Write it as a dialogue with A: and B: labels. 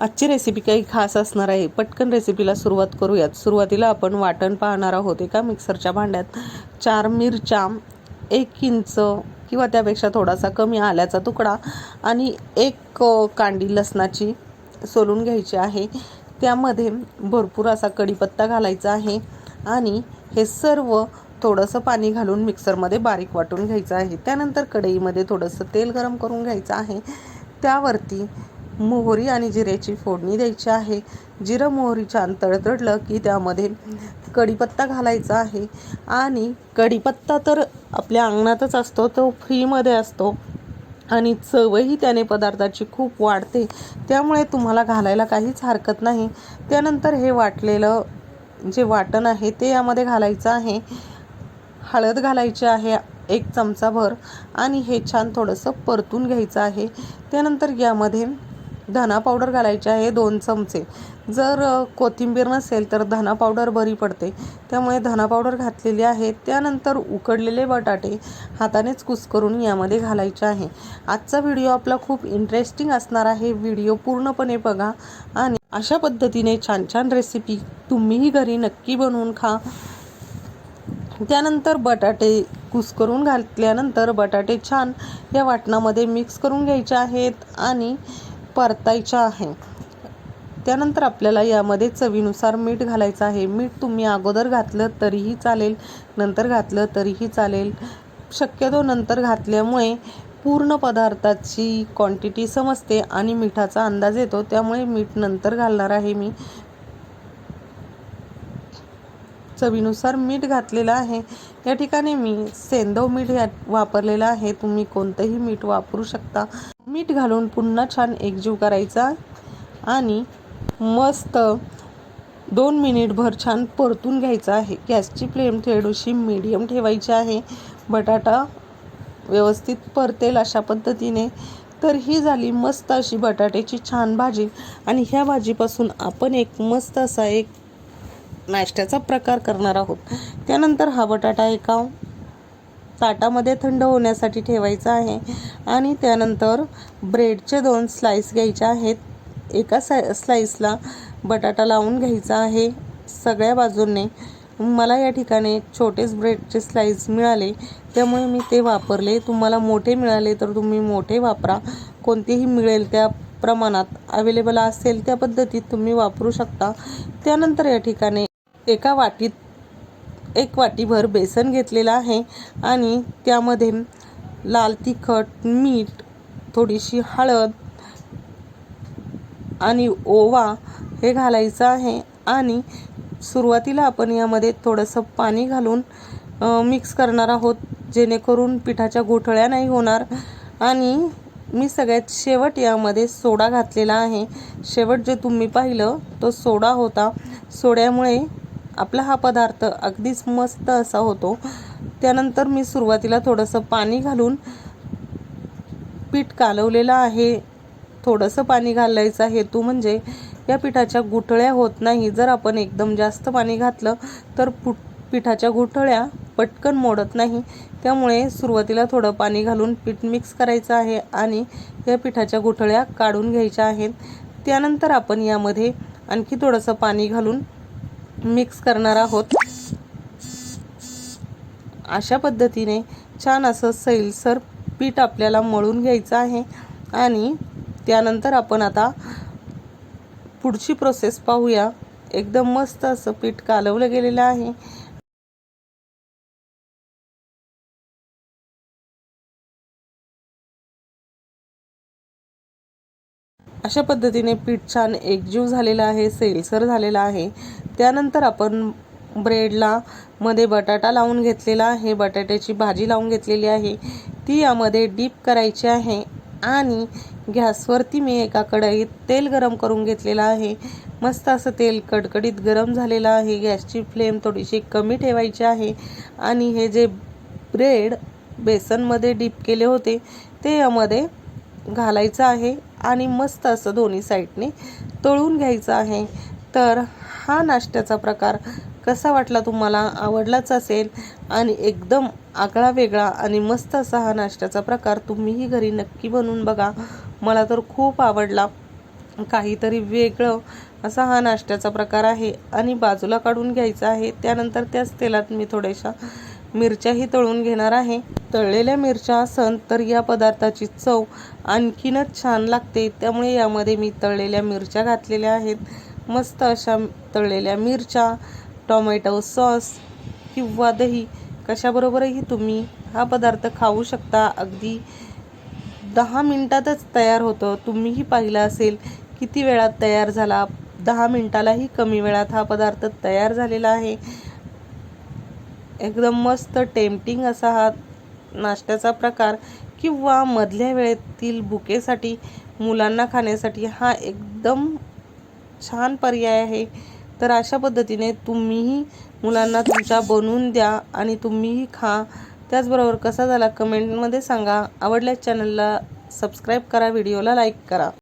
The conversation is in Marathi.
A: आजची रेसिपी काही खास असणार आहे. पटकन रेसिपीला सुरुवात करूयात. सुरुवातीला आपण वाटण पाहणार आहोत एका मिक्सरच्या भांड्यात. चार मिरच्या एक इंच किंवा त्यापेक्षा थोडासा कमी आल्याचा तुकडा आणि एक कांडी लसणाची सोलून घ्यायची आहे. त्यामध्ये भरपूर असा कढीपत्ता घालायचा आहे आणि हे सर्व थोडंसं पाणी घालून मिक्सरमध्ये बारीक वाटून घ्यायचं आहे. त्यानंतर कढईमध्ये थोडंसं तेल गरम करून घ्यायचं आहे. त्यावरती मोहरी आणि जिऱ्याची फोडणी द्यायची आहे. जिरं मोहरी छान तडतडलं की त्यामध्ये कढीपत्ता घालायचा आहे. आणि कढीपत्ता तर आपल्या अंगणातच असतो तो फ्रीमध्ये असतो. आणि चवही त्याने पदार्थाची खूप वाढते. त्यामुळे तुम्हाला घालायला काहीच हरकत नाही. त्यानंतर हे वाटलेलं जे वाटण आहे ते यामध्ये घालायचं आहे. हळद घालायची आहे एक चमचाभर. आणि हे छान थोडंसं परतून घ्यायचं आहे. त्यानंतर यामध्ये धना पावडर घालायची आहे दोन चमचे. जर कोथिंबीर नसेल तर धना पावडर बरी पडते. त्यामुळे धना पावडर घातलेली आहे. त्यानंतर उकडलेले बटाटे हातानेच कुस्करून यामध्ये घालायचे आहे. आजचा व्हिडिओ आपला खूप इंटरेस्टिंग असणार आहे. व्हिडिओ पूर्णपणे बघा आणि अशा पद्धतीने छान छान रेसिपी तुम्हीही घरी नक्की बनवून खा. त्यानंतर बटाटे कुस्करून घातल्यानंतर बटाटे छान या वाटणामध्ये मिक्स करून घ्यायचे आहेत आणि परतायच्या आहे. त्यानंतर आपल्याला यामध्ये चवीनुसार मीठ घालायचं आहे. मीठ तुम्ही अगोदर घातलं तरीही चालेल नंतर घातलं तरीही चालेल. शक्यतो नंतर घातल्यामुळे पूर्ण पदार्थाची क्वांटिटी समजते आणि मिठाचा अंदाज येतो. त्यामुळे मीठ नंतर घालणार आहे मी. चवीनुसार मीठ घातलेलं आहे. या ठिकाणी मी सेंदव मीठ या वापरलेलं आहे. तुम्ही कोणतंही मीठ वापरू शकता. मीठ घालून पुन्हा छान एकजीव करायचा आणि मस्त दोन मिनिटभर छान परतून घ्यायचा आहे. गॅसची फ्लेम थोडीशी मीडियम ठेवायची आहे. बटाटा व्यवस्थित परतेल अशा पद्धतीने. तर ही झाली मस्त अशी बटाट्याची छान भाजी. आणि ह्या भाजीपासून आपण एक मस्त असा एक नाश्त्याचा प्रकार करणार आहोत. त्यानंतर हा बटाटा एका ताटामध्ये थंड होण्यासाठी ठेवायचा आहे आणि त्यानंतर ब्रेडचे दोन स्लाईस घ्यायचे आहेत. एका सा स्लाईसला बटाटा लावून घ्यायचा आहे. सगळ्या बाजूंनी मला या ठिकाणी छोटेच ब्रेडचे स्लाईस मिळाले. त्यामुळे मी ते वापरले. तुम्हाला मोठे मिळाले तर तुम्ही मोठे वापरा. कोणतेही मिळेल त्या प्रमाणात अवेलेबल असेल त्या पद्धतीत तुम्ही वापरू शकता. त्यानंतर या ठिकाणी एका वाटीत एक वाटीभर बेसन घेतलेलं आहे आणि त्यामध्ये लाल तिखट मीठ थोडीशी हळद आणि ओवा हे घालायचं आहे. आणि सुरुवातीला आपण यामध्ये थोडंसं पाणी घालून मिक्स करणार आहोत जेणेकरून पिठाच्या गोठळ्या नाही होणार. आणि मी सगळ्यात शेवट यामध्ये सोडा घातलेला आहे. शेवट जे तुम्ही पाहिलं तो सोडा होता. सोड्यामुळे आपला हा पदार्थ अगदीच मस्त असा होतो. त्यानंतर मी सुरुवातीला थोडंसं पाणी घालून पीठ कालवलेलं आहे. थोडंसं पाणी घालायचा हेतू म्हणजे या पिठाच्या गुठळ्या होत नाही. जर आपण एकदम जास्त पाणी घातलं तर पुट पिठाच्या गुठळ्या पटकन मोडत नाही. त्यामुळे सुरुवातीला थोडं पाणी घालून पीठ मिक्स करायचं आहे आणि या पिठाच्या गुठळ्या काढून घ्यायच्या आहेत. त्यानंतर आपण यामध्ये आणखी थोडंसं पाणी घालून मिक्स करणार आहोत. अशा पद्धतीने छान असं सैलसर पीठ आपल्याला मळून घ्यायचं आहे आणि त्यानंतर आपण आता पुढची प्रोसेस पाहूया. एकदम मस्त असं पीठ कालवलं गेलेलं आहे. अशा पद्धतीने पीठ छान एकजीव झालेलं आहे सेलसर झालेला आहे. त्यानंतर आपण ब्रेडला मध्ये बटाटा लावून घेतलेला आहे. बटाट्याची भाजी लावून घेतलेली आहे. ती यामध्ये डीप करायची आहे आणि गॅसवरती मी एका कढईत तेल गरम करून घेतलेलं आहे. मस्त असं तेल कडकडीत गरम झालेलं आहे. गॅसची फ्लेम थोडीशी कमी ठेवायची आहे आणि हे जे ब्रेड बेसनमध्ये डीप केले होते ते यामध्ये घालायचं आहे आणि मस्त असं दोन्ही साईडने तळून घ्यायचं आहे. तर हा नाश्त्याचा प्रकार कसा वाटला तुम्हाला? आवडलाच असेल? आणि एकदम आगळा वेगळा आणि मस्त असा हा नाश्त्याचा प्रकार तुम्हीही घरी नक्की बनवून बघा. मला तर खूप आवडला. काहीतरी वेगळं असा हा नाश्त्याचा प्रकार आहे. आणि बाजूला काढून घ्यायचा आहे. त्यानंतर त्याच तेलात मी थोड्याशा मिरच्याही तळून घेणार आहे. तळलेल्या मिरच्या असन तर या पदार्थाची चव आणखीनच छान लागते. त्यामुळे यामध्ये मी तळलेल्या मिरच्या घातलेल्या आहेत. मस्त अशा तळलेल्या मिरच्या टोमॅटो सॉस किंवा दही कशाबरोबरही तुम्ही हा पदार्थ खाऊ शकता. अगदी दहा मिनटातच तयार होतं. तुम्हीही पाहिलं असेल किती वेळात तयार झाला. दहा मिनटालाही कमी वेळात हा पदार्थ तयार झालेला आहे. एकदम मस्त टेम्पटिंग असा हा नाश्त्याचा प्रकार किंवा मधल्या वेळेतील भुकेसाठी मुलांना खाण्यासाठी हा एकदम छान पर्याय आहे. तर अशा पद्धतीने तुम्हीही मुलांना तुमच्या बनवून द्या आणि तुम्हीही खा. त्याचबरोबर कसा झाला कमेंटमध्ये सांगा. आवडल्या चॅनलला सबस्क्राईब करा व्हिडिओला लाईक करा.